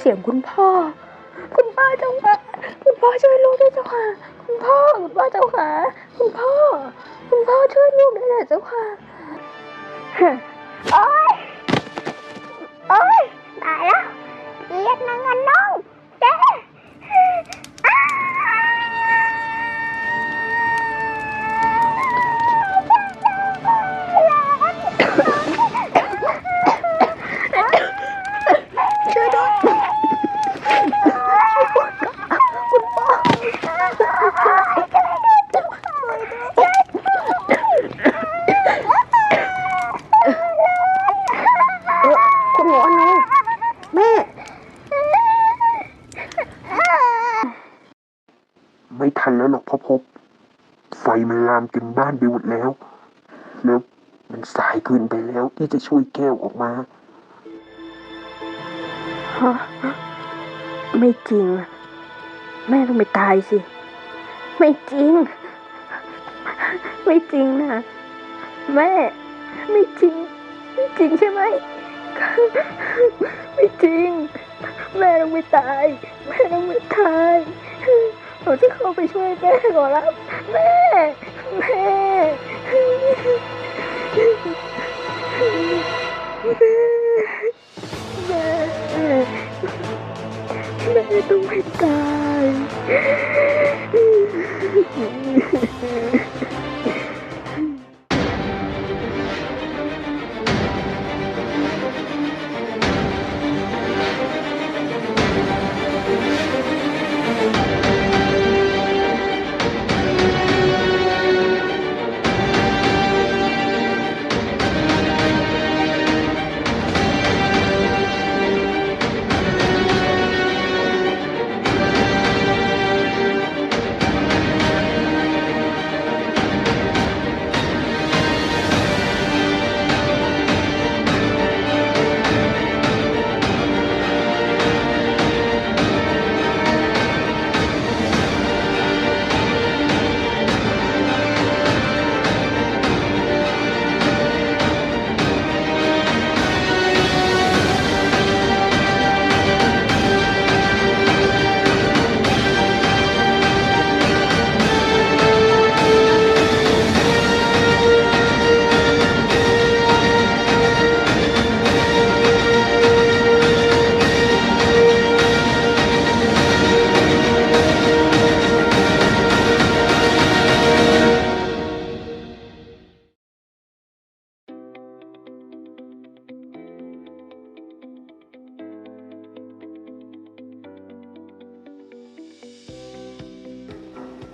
เสียงคุณพ่อ คุณพ่อเจ้าค่ะ คุณพ่อช่วยลูกด้วยเจ้าค่ะ คุณพ่อ คุณพ่อเจ้าค่ะ คุณพ่อ คุณพ่อช่วยลูกด้วยนะเจ้าค่ะโอ๊ยโอ๊ย มันลามเต็มบ้านไปหมดแล้ว แล้วมันสายเกินไปแล้วที่จะช่วยแก้วออกมาฮะไม่จริง แม่ต้องไปตายสิ ไม่จริง ไม่จริงนะแม่ ไม่จริง ไม่จริงใช่ไหม ไม่จริง แม่ต้องไปตาย แม่ต้องไปตาย หนูจะเข้าไปช่วยแม่ก่อนแล้วแม่แม่แม่แม่ต้องไม่ตาย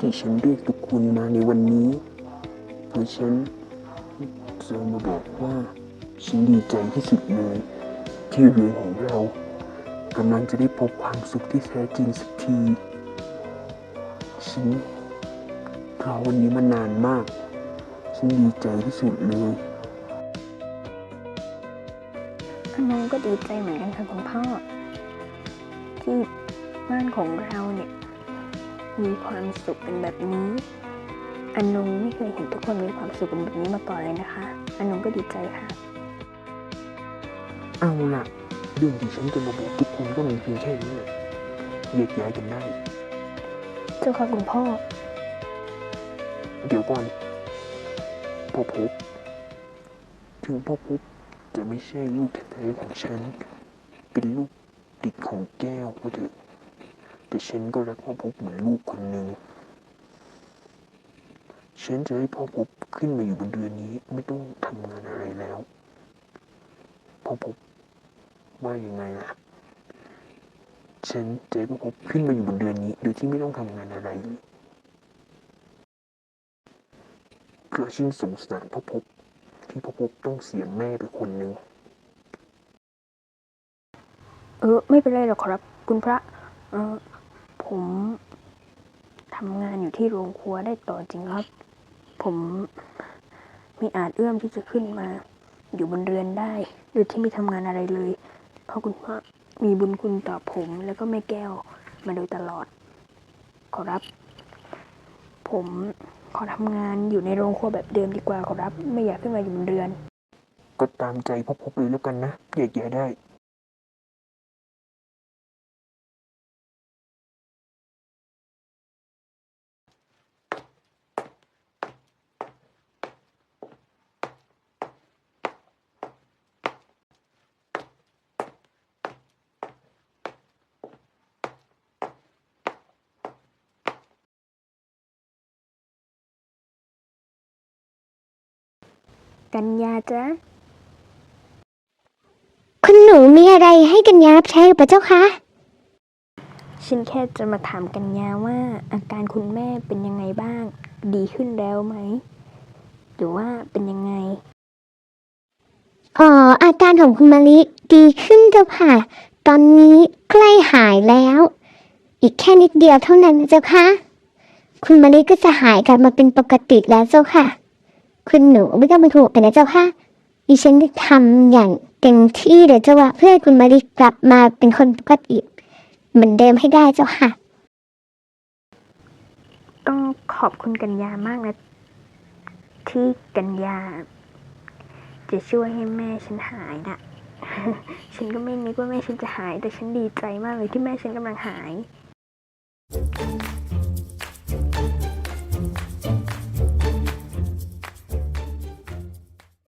ที่ฉันเรียกทุกคนมาในวันนี้ เพราะฉันจะมาบอกว่าฉันดีใจที่สุดเลย ที่เรือของเรากำลังจะได้พบความสุขที่แท้จริงสักที ฉันรอวันนี้มานานมาก ฉันดีใจที่สุดเลยน้องก็ดีใจเหมือนกันค่ะคุณพ่อ ที่บ้านของเราเนี่ย มีความสุขเป็นแบบนี้อันนงไม่เคยเห็นทุกคนมีความสุขเป็นแบบนี้มาก่อนเลยนะคะ อันนงก็ดีใจค่ะ เอาล่ะเรื่องที่ฉันจะมาบอกทุกคนก็มีเพียงแค่นี้แหละแยกย้ายกันได้ เจ้าค่ะคุณพ่อ เดี๋ยวก่อนพ่อพบถึงพ่อพบจะไม่ใช่ลูกแท้ๆของฉัน เป็นลูกติดของแก้วก็เถอะ แต่ฉันก็รักพ่อพบเหมือนลูกคนหนึ่ง ฉันจะให้พ่อพบขึ้นมาอยู่บนเรือนนี้ไม่ต้องทำงานอะไรแล้ว พ่อพบว่ายังไงล่ะ ฉันจะให้พ่อพบขึ้นมาอยู่บนเรือนนี้ โดยที่ไม่ต้องทำงานอะไรเพระฉันสงสารพ่อพบที่พ่อพบต้องเสียแม่ไปคนหนึ่งเออ ไม่เป็นไรหรอกครับ คุณพระ เออ ผมทำงานอยู่ที่โรงครัวได้ต่อจริงครับ ผมไม่อาจเอื้อมที่จะขึ้นมา อยู่บนเรือนได้ โดยที่ไม่ทำงานอะไรเลย เพราะคุณพระมีบุญคุณต่อผมแล้วก็แม่แก้วมาโดยตลอด ขอรับ ผมขอทำงานอยู่ในโรงครัวแบบเดิมดีกว่าขอรับ ไม่อยากขึ้นมาอยู่บนเรือน ก็ตามใจพ่อพบเลยแล้วกันนะแยกแยะได้ กัญญาจ๊ะคุณหนูมีอะไรให้กัญญารับใช้หรือเปล่าเจ้าคะ ฉันแค่จะมาถามกัญญาว่าอาการคุณแม่เป็นยังไงบ้าง ดีขึ้นแล้วไหม หรือว่าเป็นยังไง อ๋อ อาการของคุณมาลิดีขึ้นเจ้าค่ะ ตอนนี้ใกล้หายแล้ว อีกแค่นิดเดียวเท่านั้นนะเจ้าค่ะ คุณมาลิก็จะหายกลับมาเป็นปกติแล้วเจ้าค่ะ คุณหนูไม่ต้องเป็นห่วงกันนะเจ้าค่ะดิฉันจะทำอย่างเต็มที่เลยเจ้าว่าเพื่อคุณมาลิกลับมาเป็นคนปกติเหมือนเดิมให้ได้เจ้าค่ะ ต้องขอบคุณกัญญามากนะ ที่กัญญา จะช่วยให้แม่ฉันหายนะฉันก็ไม่นึกว่าแม่ฉันจะหาย แต่ฉันดีใจมากเลยที่แม่ฉันกำลังหาย